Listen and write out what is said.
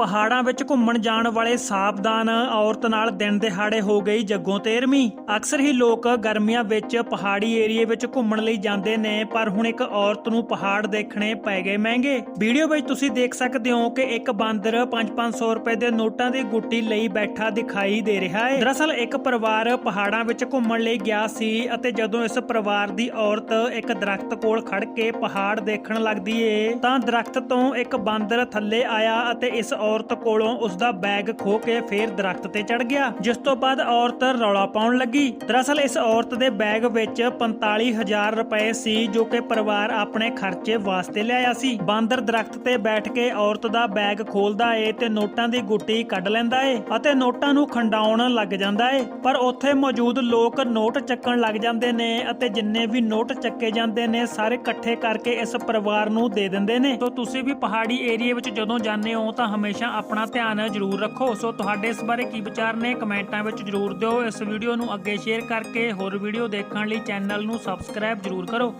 ਪਹਾੜਾਂ ਵਿੱਚ ਘੁੰਮਣ ਜਾਣ ਵਾਲੇ ਸਾਵਧਾਨ ਔਰਤ ਨਾਲ ਦਿਨ ਦਿਹਾੜੇ ਹੋ ਗਈ ਜੱਗੋਂ ਤੇਰਵੀਂ। ਅਕਸਰ ਹੀ ਲੋਕ ਗਰਮੀਆਂ ਵਿੱਚ ਪਹਾੜੀ ਏਰੀਏ ਵਿੱਚ ਘੁੰਮਣ ਲਈ ਜਾਂਦੇ ਨੇ, ਪਰ ਹੁਣ ਇੱਕ ਔਰਤ ਨੂੰ ਪਹਾੜ ਦੇਖਣੇ ਪੈ ਗਏ ਮਹਿੰਗੇ। ਵੀਡੀਓ ਵਿੱਚ ਤੁਸੀਂ ਦੇਖ ਸਕਦੇ ਹੋ ਕਿ ਇੱਕ ਬਾਂਦਰ 5-500 ਰੁਪਏ ਦੇ ਨੋਟਾਂ ਦੀ ਗੁੱਟੀ ਲਈ ਬੈਠਾ ਦਿਖਾਈ ਦੇ ਰਿਹਾ ਹੈ ਦਰਅਸਲ ਇੱਕ ਪਰਿਵਾਰ ਪਹਾੜਾਂ ਵਿੱਚ ਘੁੰਮਣ ਲਈ ਗਿਆ ਸੀ ਅਤੇ ਜਦੋਂ ਇਸ ਪਰਿਵਾਰ ਦੀ ਔਰਤ ਇੱਕ ਦਰਖਤ ਕੋਲ ਖੜ ਕੇ ਪਹਾੜ ਦੇਖਣ ਲੱਗਦੀ ਏ, ਤਾਂ ਦਰਖਤ ਤੋਂ ਇੱਕ ਬਾਂਦਰ ਥੱਲੇ ਆਇਆ ਅਤੇ ਇਸ ਔਰਤ ਕੋਲੋਂ ਉਸ ਦਾ ਬੈਗ ਖੋ ਕੇ ਫੇਰ ਦਰਖਤ ਤੇ ਚੜ ਗਿਆ, ਜਿਸ ਤੋਂ ਬਾਅਦ ਔਰਤ ਰੌਲਾ ਪਾਉਣ ਲੱਗੀ। ਦਰਅਸਲ ਇਸ ਔਰਤ ਦੇ ਬੈਗ ਵਿੱਚ 45000 ਰੁਪਏ ਸੀ, ਜੋ ਕਿ ਪਰਿਵਾਰ ਆਪਣੇ ਖਰਚੇ ਵਾਸਤੇ ਲਿਆਇਆ ਸੀ। ਬਾਂਦਰ ਦਰਖਤ ਤੇ ਬੈਠ ਕੇ ਔਰਤ ਦਾ ਬੈਗ ਖੋਲਦਾ ਏ ਤੇ ਨੋਟਾਂ ਦੀ ਗੁੱਟੀ ਕੱਢ ਲੈਂਦਾ ਏ ਅਤੇ ਨੋਟਾਂ ਨੂੰ ਖੰਡਾਉਣ ਲੱਗ ਜਾਂਦਾ ਏ। ਪਰ ਉੱਥੇ ਮੌਜੂਦ ਲੋਕ ਨੋਟ ਚੱਕਣ ਲੱਗ ਜਾਂਦੇ ਨੇ ਅਤੇ ਜਿੰਨੇ ਵੀ ਨੋਟ ਚੱਕੇ ਜਾਂਦੇ ਨੇ, ਸਾਰੇ ਇਕੱਠੇ ਕਰਕੇ ਇਸ ਪਰਿਵਾਰ ਨੂੰ ਦੇ ਦਿੰਦੇ ਨੇ। ਸੋ ਤੁਸੀਂ ਵੀ ਪਹਾੜੀ ਏਰੀਆ ਵਿੱਚ ਜਦੋਂ ਜਾਂਦੇ ਹੋ ਤਾਂ ਹਮੇਸ਼ਾ ਹਮੇਸ਼ਾ ਆਪਣਾ ਧਿਆਨ ਜ਼ਰੂਰ ਰੱਖੋ। ਸੋ ਤੁਹਾਡੇ ਇਸ ਬਾਰੇ ਕੀ ਵਿਚਾਰ ਨੇ ਕਮੈਂਟਾਂ ਵਿੱਚ ਜ਼ਰੂਰ ਦਿਓ। ਇਸ ਵੀਡੀਓ ਨੂੰ ਅੱਗੇ ਸ਼ੇਅਰ ਕਰਕੇ ਹੋਰ ਵੀਡੀਓ ਦੇਖਣ ਲਈ ਚੈਨਲ ਨੂੰ ਸਬਸਕ੍ਰਾਈਬ ਜ਼ਰੂਰ ਕਰੋ।